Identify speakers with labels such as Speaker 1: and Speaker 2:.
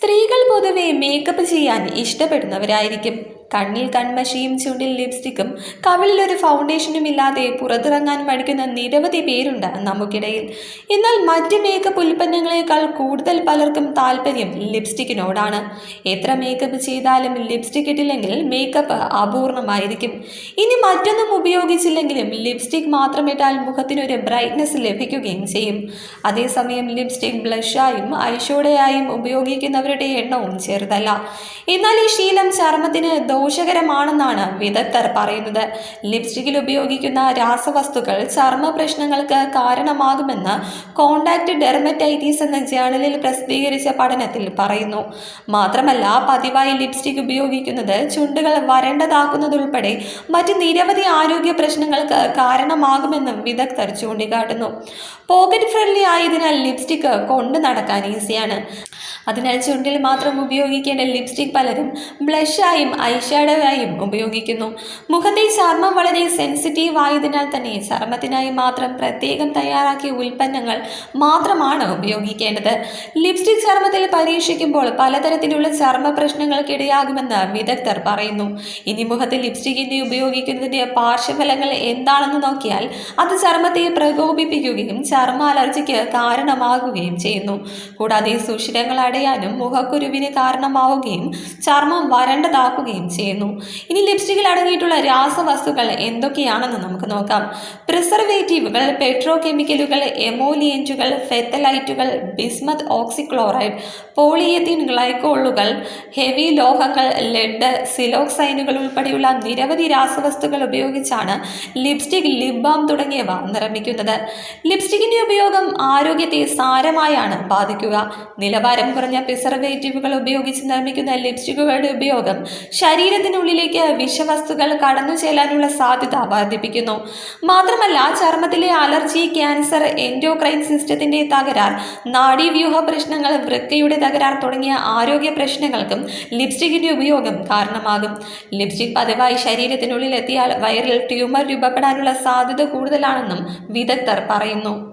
Speaker 1: സ്ത്രീകൾ പൊതുവെ മേക്കപ്പ് ചെയ്യാൻ ഇഷ്ടപ്പെടുന്നവരായിരിക്കും. കണ്ണിൽ കൺമഷിയും ചുണ്ടിൽ ലിപ്സ്റ്റിക്കും കവിളിലൊരു ഫൗണ്ടേഷനും ഇല്ലാതെ പുറത്തിറങ്ങാൻ മടിക്കുന്ന നിരവധി പേരുണ്ട് നമുക്കിടയിൽ. എന്നാൽ മറ്റ് മേക്കപ്പ് ഉൽപ്പന്നങ്ങളെക്കാൾ കൂടുതൽ പലർക്കും താല്പര്യം ലിപ്സ്റ്റിക്കിനോടാണ് എത്ര മേക്കപ്പ് ചെയ്താലും ലിപ്സ്റ്റിക് ഇട്ടില്ലെങ്കിൽ മേക്കപ്പ് അപൂർണമായിരിക്കും. ഇനി മറ്റൊന്നും ഉപയോഗിച്ചില്ലെങ്കിലും ലിപ്സ്റ്റിക് മാത്രം ഇട്ടാൽ മുഖത്തിനൊരു ബ്രൈറ്റ്നസ് ലഭിക്കുകയും ചെയ്യും. അതേസമയം ലിപ്സ്റ്റിക് ബ്ലഷായും ഐഷോഡയായും ഉപയോഗിക്കുന്നവരുടെ എണ്ണവും ചെറുതല്ല. എന്നാൽ ഈ ശീലം ചർമ്മത്തിന് ദോഷകരമാണെന്നാണ് വിദഗ്ധർ പറയുന്നത്. ലിപ്സ്റ്റിക്കിൽ ഉപയോഗിക്കുന്ന രാസവസ്തുക്കൾ ചർമ്മ പ്രശ്നങ്ങൾക്ക് കാരണമാകുമെന്ന് കോണ്ടാക്ട് ഡെർമറ്റൈറ്റീസ് എന്ന ജേണലിൽ പ്രസിദ്ധീകരിച്ച പഠനത്തിൽ പറയുന്നു. മാത്രമല്ല പതിവായി ലിപ്സ്റ്റിക് ഉപയോഗിക്കുന്നത് ചുണ്ടുകൾ വരണ്ടതാക്കുന്നതുൾപ്പെടെ മറ്റ് നിരവധി ആരോഗ്യ പ്രശ്നങ്ങൾക്ക് കാരണമാകുമെന്നും വിദഗ്ധർ ചൂണ്ടിക്കാട്ടുന്നു. പോക്കറ്റ് ഫ്രണ്ട്ലി ആയതിനാൽ ലിപ്സ്റ്റിക് കൊണ്ടു നടക്കാൻ ഈസിയാണ്. അതിനാൽ ചുണ്ടിൽ മാത്രം ഉപയോഗിക്കേണ്ട ലിപ്സ്റ്റിക് പലരും ബ്ലഷായും ഐഷാഡോയായും ഉപയോഗിക്കുന്നു. മുഖത്തെ ചർമ്മം വളരെ സെൻസിറ്റീവ് ആയതിനാൽ തന്നെ ചർമ്മത്തിനായി മാത്രം പ്രത്യേകം തയ്യാറാക്കിയ ഉൽപ്പന്നങ്ങൾ മാത്രമാണ് ഉപയോഗിക്കേണ്ടത്. ലിപ്സ്റ്റിക് ചർമ്മത്തിൽ പരീക്ഷിക്കുമ്പോൾ പലതരത്തിലുള്ള ചർമ്മ പ്രശ്നങ്ങൾക്കിടയാകുമെന്ന് വിദഗ്ധർ പറയുന്നു. ഇനി മുഖത്ത് ലിപ്സ്റ്റിക്കിന്റെ ഉപയോഗിക്കുന്നതിന്റെ പാർശ്വഫലങ്ങൾ എന്താണെന്ന് നോക്കിയാൽ അത് ചർമ്മത്തെ പ്രകോപിപ്പിക്കുകയും ചർമ്മ അലർജിക്ക് കാരണമാകുകയും ചെയ്യുന്നു. കൂടാതെ സുഷിരങ്ങൾ അടയാനും മുഖക്കുരുവിന് കാരണമാവുകയും ചർമ്മം വരണ്ടതാക്കുകയും ചെയ്യുന്നു. ഇനി ലിപ്സ്റ്റിക്കിൽ അടങ്ങിയിട്ടുള്ള രാസവസ്തുക്കൾ എന്തൊക്കെയാണെന്ന് നമുക്ക് നോക്കാം. പ്രിസർവേറ്റീവുകൾ പെട്രോ കെമിക്കലുകൾ എമോലിയന്റുകൾ ഫെത്തലൈറ്റുകൾ ബിസ്മത് ഓക്സിക്ലോറൈഡ് പോളിയത്തിൻ ഗ്ലൈക്കോളുകൾ ഹെവി ലോഹങ്ങൾ ലെഡ് സിലോക്സൈനുകൾ ഉൾപ്പെടെയുള്ള നിരവധി രാസവസ്തുക്കൾ ഉപയോഗിച്ചാണ് ലിപ്സ്റ്റിക് ലിപ് ബാം തുടങ്ങിയവ നിർമ്മിക്കുന്നത്. ലിപ്സ്റ്റിക്കിന്റെ ഉപയോഗം ആരോഗ്യത്തെ സാരമായാണ് ബാധിക്കുക. നിലവാരം കുറഞ്ഞ പ്രിസർവേറ്റീവുകൾ ഉപയോഗിച്ച് നിർമ്മിക്കുന്ന ലിപ്സ്റ്റിക്കുകളുടെ ഉപയോഗം ശരീരത്തിനുള്ളിലേക്ക് വിഷവസ്തുക്കൾ കടന്നു ചെല്ലാനുള്ള സാധ്യത വർദ്ധിപ്പിക്കുന്നു. മാത്രമല്ല ചർമ്മത്തിലെ അലർജി ക്യാൻസർ എൻഡോക്രൈൻ സിസ്റ്റത്തിന്റെ തകരാർ നാഡീവ്യൂഹ പ്രശ്നങ്ങൾ വൃക്കയുടെ തകരാർ തുടങ്ങിയ ആരോഗ്യ പ്രശ്നങ്ങൾക്കും ലിപ്സ്റ്റിക്കിന്റെ ഉപയോഗം കാരണമാകും. ലിപ്സ്റ്റിക് പതിവായി ശരീരത്തിനുള്ളിൽ എത്തിയാൽ വയറിൽ ട്യൂമർ രൂപപ്പെടാനുള്ള സാധ്യത കൂടുതലാണെന്നും വിദഗ്ധർ പറയുന്നു.